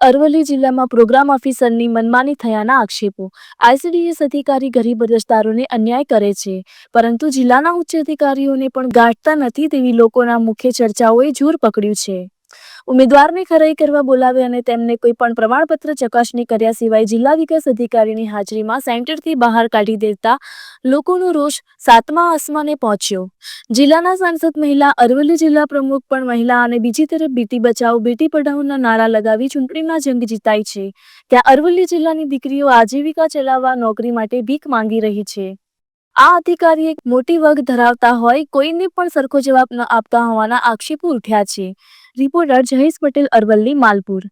અરવલ્લી જિલ્લામાં પ્રોગ્રામ ઓફિસરની મનમાની થયાના આક્ષેપો. આઈસીડીએસ અધિકારી ગરીબ અરજદારોને અન્યાય કરે છે. પરંતુ જિલ્લાના ઉચ્ચ અધિકારીઓને પણ ગાંઠતા નથી તેવી લોકોના મુખ્ય ચર્ચાઓએ જોર પકડ્યું છે. ઉમેદવારને ખરાઈ કરવા બોલાવે અને તેમને કોઈ પણ પ્રમાણપત્ર ચકાસણી કર્યા સિવાય જિલ્લા વિકાસ અધિકારીની હાજરીમાં સેન્ટરથી બહાર કાઢી દેતા લોકોનો રોષ સાતમા આસમાને પહોંચ્યો. જિલ્લાના સાંસદ મહિલા, અરવલ્લી જિલ્લા પ્રમુખ પણ મહિલા અને બીજી તરફ બેટી બચાવો, બેટી પઢાઓના નારા લગાવી ચૂંટણીના જંગ જીતાય છે. ત્યાં અરવલ્લી જિલ્લાની દીકરીઓ આજીવિકા ચલાવવા નોકરી માટે ભીખ માંગી રહી છે. આ અધિકારી એક મોટી વર્ગ ધરાવતા હોય, કોઈને પણ સરખો જવાબ ન આપતા હોવાના આક્ષેપો ઉઠ્યા છે. રિપોર્ટર જયેશ પટેલ, અરવલ્લી, માલપુર.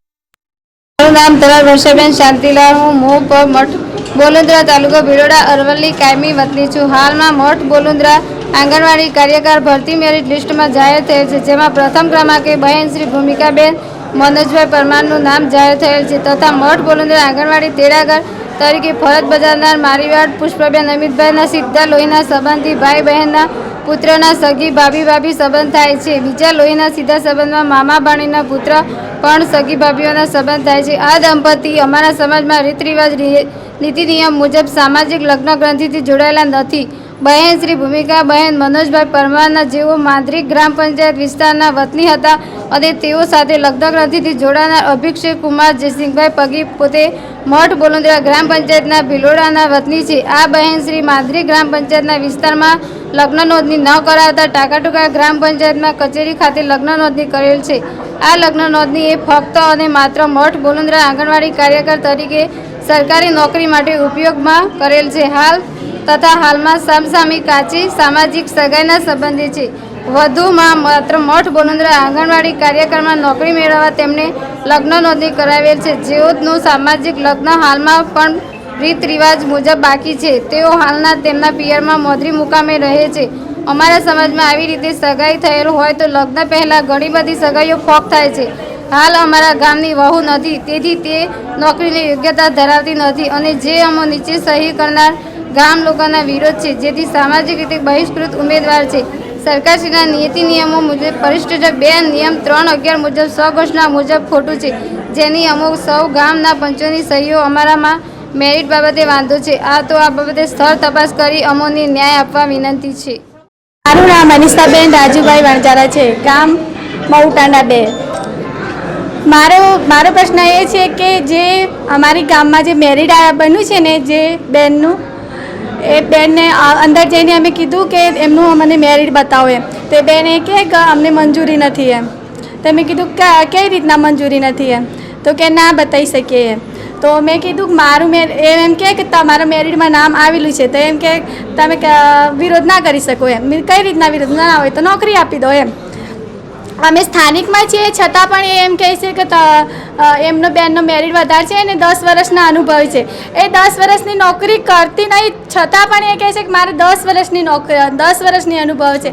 મારું નામ તલાલ વર્ષાબેન શાંતિલાલ, હું પર મઠ બોલુંદ્રા તાલુકો ભિલોડા, અરવલ્લી, કાયમી વતની છું. હાલમાં મઠ બોલુંદ્રા આંગણવાડી કાર્યકર ભરતી મેરિટ લિસ્ટમાં જાહેર થયેલ છે, જેમાં પ્રથમ ક્રમાંકે બહેન શ્રી ભૂમિકાબેન, મનોજભાઈ પરમારનું નામ જાહેર થયેલ છે, તથા મઠ બોલુંદ્રા આંગણવાડી તેડાગર તરીકે ફરજ બજાવનાર મારીવાડ પુષ્પબેન અમિતભાઈના સીધા લોહીના સંબંધી ભાઈ બહેનના પુત્રના સગી ભાભી ભાભી સંબંધ થાય છે. બીજા લોહીના સીધા સંબંધમાં મામા ભાણીના પુત્ર પણ સગી ભાભીઓના સંબંધ થાય છે. આ દંપતી અમારા સમાજમાં રીત રિવાજ નીતિ નિયમ મુજબ સામાજિક લગ્ન ગ્રંથિથી જોડાયેલા નથી. બહેન શ્રી ભૂમિકા બહેન મનોજભાઈ પરમારના જેઓ માંદ્રિક ગ્રામ પંચાયત વિસ્તારના વતની હતા અને તેઓ સાથે લગ્ન ગ્રંથિથી જોડાનાર અભિષેક કુમાર જયસિંહભાઈ પગી પોતે મઠ બોલુંદ્રા ગ્રામ પંચાયતના ભિલોડાના વતની છે. આ બહેન શ્રી માંદ્રી ગ્રામ પંચાયતના વિસ્તારમાં લગ્ન નોંધણી ન કરાવતા ટાકાટુકા ગ્રામ પંચાયતમાં કચેરી ખાતે લગ્ન નોંધણી કરેલ છે. આ લગ્ન નોંધણી એ ફક્ત અને માત્ર મઠ બોલુંદ્રા આંગણવાડી કાર્યકર તરીકે સરકારી નોકરી માટે ઉપયોગમાં કરેલ છે. હાલ તથા હાલમાં સામસામી કાચી સામાજિક સગાઈના સંબંધી છે. વધુમાં માત્ર મઠ બોનુંદ્રા આંગણવાડી કાર્યક્રમમાં નોકરી મેળવવા તેમને લગ્ન નોંધણી કરાવેલ છે. જેઓનું સામાજિક લગ્ન હાલમાં પણ રીત રિવાજ મુજબ બાકી છે. તેઓ હાલના તેમના પિયરમાં મોદરી મુકામે રહે છે. અમારા સમાજમાં આવી રીતે સગાઈ થયેલ હોય તો લગ્ન પહેલાં ઘણી બધી સગાઈઓ ફોક થાય છે. હાલ અમારા ગામની વહુ નથી. તેથી તે નોકરીની યોગ્યતા ધરાવતી નથી અને જે અમો નીચે સહી કરનાર ગામ લોકોના વિરોધ છે. જેથી સામાજિક રીતે બહિષ્કૃત ઉમેદવાર છે. સરકારશ્રીના નીતિ નિયમો મુજબ પરિશિષ્ટ બે નિયમ ત્રણ અગિયાર મુજબ સ્વઘોષણા મુજબ ખોટું છે. જેની અમુક સૌ ગામના પંચોની સહીઓ અમારામાં મેરિટ બાબતે વાંધો છે. આ તો આ બાબતે સ્થળ તપાસ કરી અમોને ન્યાય આપવા વિનંતી છે. મારું નામ અનિષાબેન રાજુભાઈ વણજારા છે. ગામ મઉટાંડા બે. મારો મારો પ્રશ્ન એ છે કે જે અમારી ગામમાં જે મેરિડ બન્યું છે ને, જે બેનનું એ બેનને અંદર જઈને અમે કીધું કે એમનું અમને મેરિટ બતાવો એમ. તો એ બેન એ કહે કે અમને મંજૂરી નથી એમ. તો મેં કીધું કે કઈ રીતના મંજૂરી નથી એમ? તો કે ના બતાવી શકીએ એમ. તો મેં કીધું મારું મેર એમ કહે કે તમારા મેરિટમાં નામ આવેલું છે, તો એમ કે તમે વિરોધ ના કરી શકો એમ. કઈ રીતના વિરોધ? ના હોય તો નોકરી આપી દો એમ. અમે સ્થાનિકમાં છીએ છતાં પણ એ એમ કહે છે કે એમનો બેનનો મેરિટ વધારે છે અને દસ વર્ષના અનુભવ છે. એ દસ વર્ષની નોકરી કરતી નહીં છતાં પણ એ કહે છે કે મારે દસ વર્ષની નોકરી દસ વર્ષની અનુભવ છે.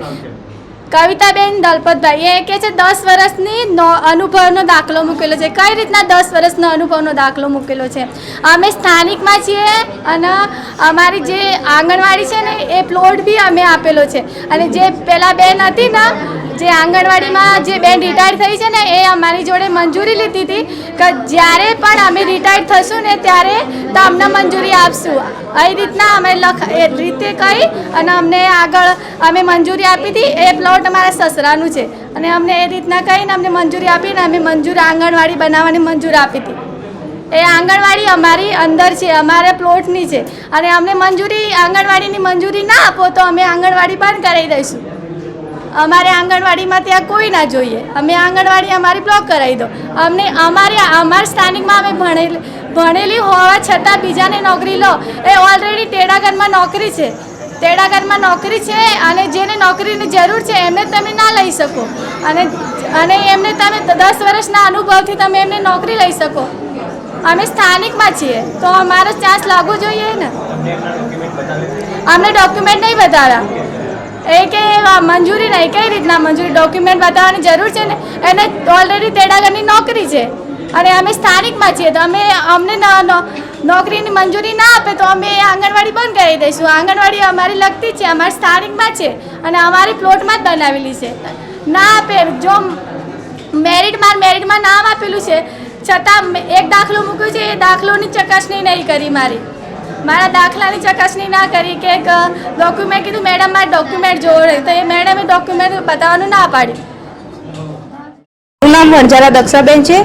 કવિતાબેન દલપતભાઈ એ કહે છે દસ વર્ષની નો અનુભવનો દાખલો મૂકેલો છે. કઈ રીતના દસ વર્ષનો અનુભવનો દાખલો મૂકેલો છે? અમે સ્થાનિકમાં છીએ અને અમારી જે આંગણવાડી છે ને એ પ્લોટ બી અમે આપેલો છે. અને જે પેલા બેન હતી ને જે આંગણવાડીમાં જે બેન રિટાયર થઈ છે ને, એ અમારી જોડે મંજૂરી લીધી હતી કે જ્યારે પણ અમે રિટાયર થશું ને, ત્યારે તો અમને મંજૂરી આપશું. એ રીતના અમે લખ, એ રીતે કહી અને અમને આગળ અમે મંજૂરી આપી હતી. એ પ્લોટ અમારા સસરાનું છે. અને અમને એ રીતના કહીને અમને મંજૂરી આપીને અમે મંજૂર આંગણવાડી બનાવવાની મંજૂરી આપી હતી. એ આંગણવાડી અમારી અંદર છે, અમારા પ્લોટની છે. અને અમને મંજૂરી, આંગણવાડીની મંજૂરી ના આપો તો અમે આંગણવાડી બંધ કરાવી દઈશું. અમારે આંગણવાડીમાં ત્યાં કોઈ ના જોઈએ. અમે આંગણવાડી અમારી બ્લોક કરાવી દો. અમને અમારે અમારા સ્થાનિકમાં અમે ભણેલી ભણેલી હોવા છતાં બીજાને નોકરી લો. એ ઓલરેડી ટેડાગરમાં નોકરી છે. તેડાગરમાં નોકરી છે અને જેને નોકરીની જરૂર છે એમને તમે ના લઈ શકો. અને અને એમને તમે દસ વર્ષના અનુભવથી તમે એમને નોકરી લઈ શકો. અમે સ્થાનિકમાં છીએ. તો અમારો ચાન્સ લાગવો જોઈએ ને? અમને ડોક્યુમેન્ટ નહીં બતાવ્યા. એ કે મંજૂરી નહીં. કઈ રીતના મંજૂરી? ડોક્યુમેન્ટ બતાવવાની જરૂર છે ને? એને ઓલરેડી તેડાગરની નોકરી છે. અને અમે સ્થાનિકમાં છીએ, તો અમે અમને નોકરીની મંજૂરી ના આપે, તો અમે આંગણવાડી બંધ કરી દઈશું. આંગણવાડી અમારી લગતી છે, અમારી સ્થાનિકમાં છે અને અમારી પ્લોટમાં જ બનાવેલી છે. ના આપે, જો મેરિટમાં મેરિટમાં નામ આપેલું છે, છતાં એક દાખલો મૂક્યો છે, એ દાખલોની ચકાસણી નહીં કરી મારી. મારા દાખલાની ચકાસણી ના કરી કે ડોક્યુમેન્ટ કીધું મેડમ મારે ડોક્યુમેન્ટ જોડે તો એ મેડમે ડોક્યુમેન્ટ બતાવવાનું ના પાડી મારું નામ વણઝારા દક્ષાબેન છે.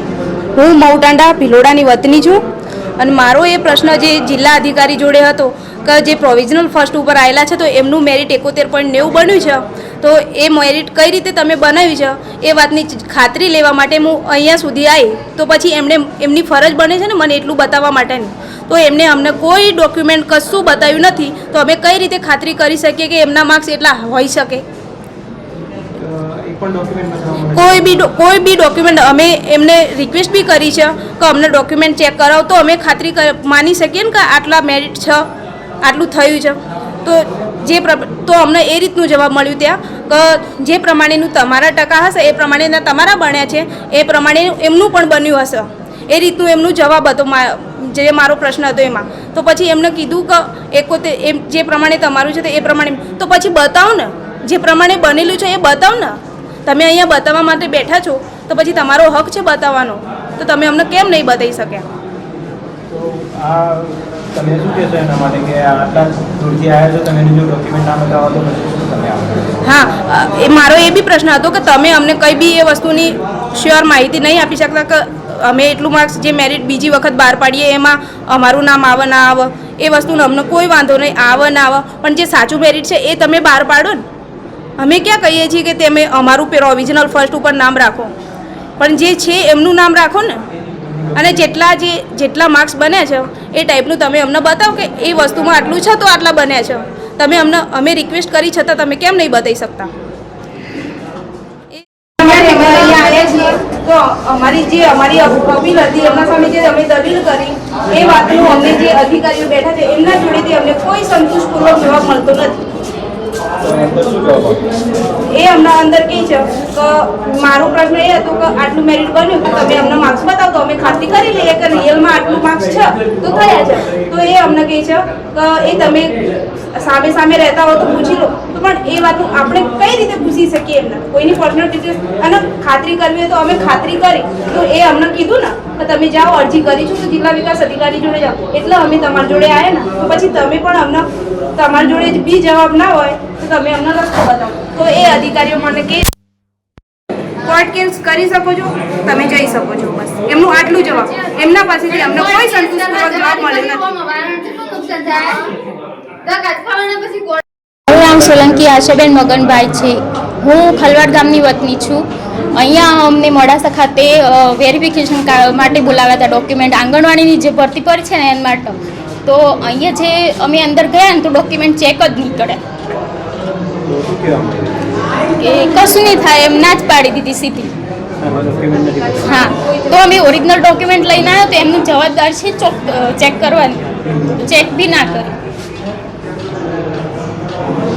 હું મઉટાંડા ભિલોડાની વતની છું. અને મારો એ પ્રશ્ન જે જિલ્લા અધિકારી જોડે હતો કે જે પ્રોવિઝનલ ફર્સ્ટ ઉપર આવેલા છે, તો એમનું મેરિટ એકોતેર પોઈન્ટ નેવું બન્યું છે. તો એ મેરિટ કઈ રીતે તમે બનાવ્યું છે? એ વાતની ખાતરી લેવા માટે હું અહીંયા સુધી આવી તો પછી એમણે એમની ફરજ બને છે ને મને એટલું બતાવવા માટેની. તો એમને અમને કોઈ ડોક્યુમેન્ટ કશું બતાવ્યું નથી. તો અમે કઈ રીતે ખાતરી કરી શકીએ કે એમના માર્ક્સ એટલા હોઈ શકે? કોઈ બી કોઈ બી ડોક્યુમેન્ટ અમે એમને રિક્વેસ્ટ બી કરી છે કે અમને ડોક્યુમેન્ટ ચેક કરાવો. તો અમે ખાતરી માની શકીએ ને કે આટલા મેરિટ છે, આટલું થયું છે. તો જે તો અમને એ રીતનું જવાબ મળ્યું ત્યાં કે જે પ્રમાણેનું તમારા ટકા હશે, એ પ્રમાણેના તમારા બન્યા છે, એ પ્રમાણે એમનું પણ બન્યું હશે. એ રીતનું એમનું જવાબ હતો જે મારો પ્રશ્ન હતો એમાં. તો પછી એમને કીધું કે એકોતે એમ જે પ્રમાણે તમારું છે તો એ પ્રમાણે તો પછી બતાવો ને જે પ્રમાણે બનેલું છે એ બતાવો ને. તમે અહીંયા બતાવવા માટે બેઠા છો તો પછી તમારો હક છે બતાવવાનો. તો તમે અમને કેમ નહીં બતાવી શક્યા? તમે શું કહેશો એના માટે કે આટલા દૂરથી આવ્યા છો તમે જો ડોક્યુમેન્ટ ના બતાવો તો પછી શું તમે હા એ મારો એ બી પ્રશ્ન હતો કે તમે અમને કંઈ બી એ વસ્તુની શ્યોર માહિતી નહીં આપી શકતા કે અમે એટલું માર્ક્સ જે મેરિટ બીજી વખત બહાર પાડીએ એમાં અમારું નામ આવે ના આવે, એ વસ્તુનો અમને કોઈ વાંધો નહીં, આવે ના આવે. પણ જે સાચું મેરિટ છે એ તમે બહાર પાડો ને. અમે ક્યાં કહીએ છીએ કે તમે અમારું પ્રોવિઝનલ ફર્સ્ટ ઉપર નામ રાખો. પણ જે છે એમનું નામ રાખો ને. અને જેટલા જે, જેટલા માર્ક્સ બન્યા છે, એ ટાઈપનું તમે અમને બતાવો કે એ વસ્તુમાં આટલું છે તો આટલા બન્યા છે. તમે અમને, અમે રિક્વેસ્ટ કરી છતાં તમે કેમ નહીં બતાવી શકતા? તો અમારી જે અમારી અપીલ હતી, એમના સામે જે અમે દલીલ કરી, એ વાતનું અમને જે અધિકારીઓ બેઠા છે, એમના જોડેથી અમને કોઈ સંતોષપૂર્વક જવાબ મળતો નથી. એ અમને અંદર કહે છે કે મારો પ્રશ્ન એ હતો કે આટલું મેરિટ બન્યું તો તમે અમને માર્ક્સ બતાવો તો અમે ખાતરી કરી લઈએ કે રિયલમાં આટલું માર્ક્સ છે. તો થયા છે. તો એ અમને કહે છે કે એ તમે સામે સામે રહેતા હો તો પૂછી લો. તો પણ એ વાતનું આપણે કઈ રીતે પૂછી શકીએ એમને? કોઈની પર્સનલ ડિટેલ્સ અને ખાતરી કરવી હોય તો અમે ખાતરી કરી. તો એ અમને કીધું ને કે તમે જાઓ, અરજી કરી છું તો જિલ્લા વિકાસ અધિકારી જોડે જાઓ. એટલે અમે તમારી જોડે આવ્યા ને. તો પછી તમે પણ અમને તમારી જોડે બી જવાબ ના હોય તમે અમને રસ્તો બતાવો. તો એ અધિકારીઓ મને કે કોર્ટ કેસ કરી શકો છો, તમે જઈ શકો છો. બસ. એમનું આટલું જવાબ. એમના પાસેથી અમને કોઈ સંતોષપૂર્વક જવાબ મળ્યો નથી. મારું નામ સોલંકી આશાબેન મગનભાઈ છે. હું ખલવાડ ગામની વતની છું. અહીંયા અમને મોડાસા ખાતે વેરિફિકેશન માટે બોલાવ્યા હતા ડોક્યુમેન્ટ આંગણવાડીની જે ભરતી પડી છે ને એના માટે. તો અહીંયા જે અમે અંદર ગયા ને તો ડોક્યુમેન્ટ ચેક જ નહીં કરે તો શું કહેવા માંગે કે કશું નહીં થાય એમ ના જ પાડી દીધી સીધી. હા તો અમે ઓરિજિનલ ડોક્યુમેન્ટ લઈને આવ્યો તો એમનું જવાબદાર છે ચોક ચેક કરવાની. ચેક બી ના કરી.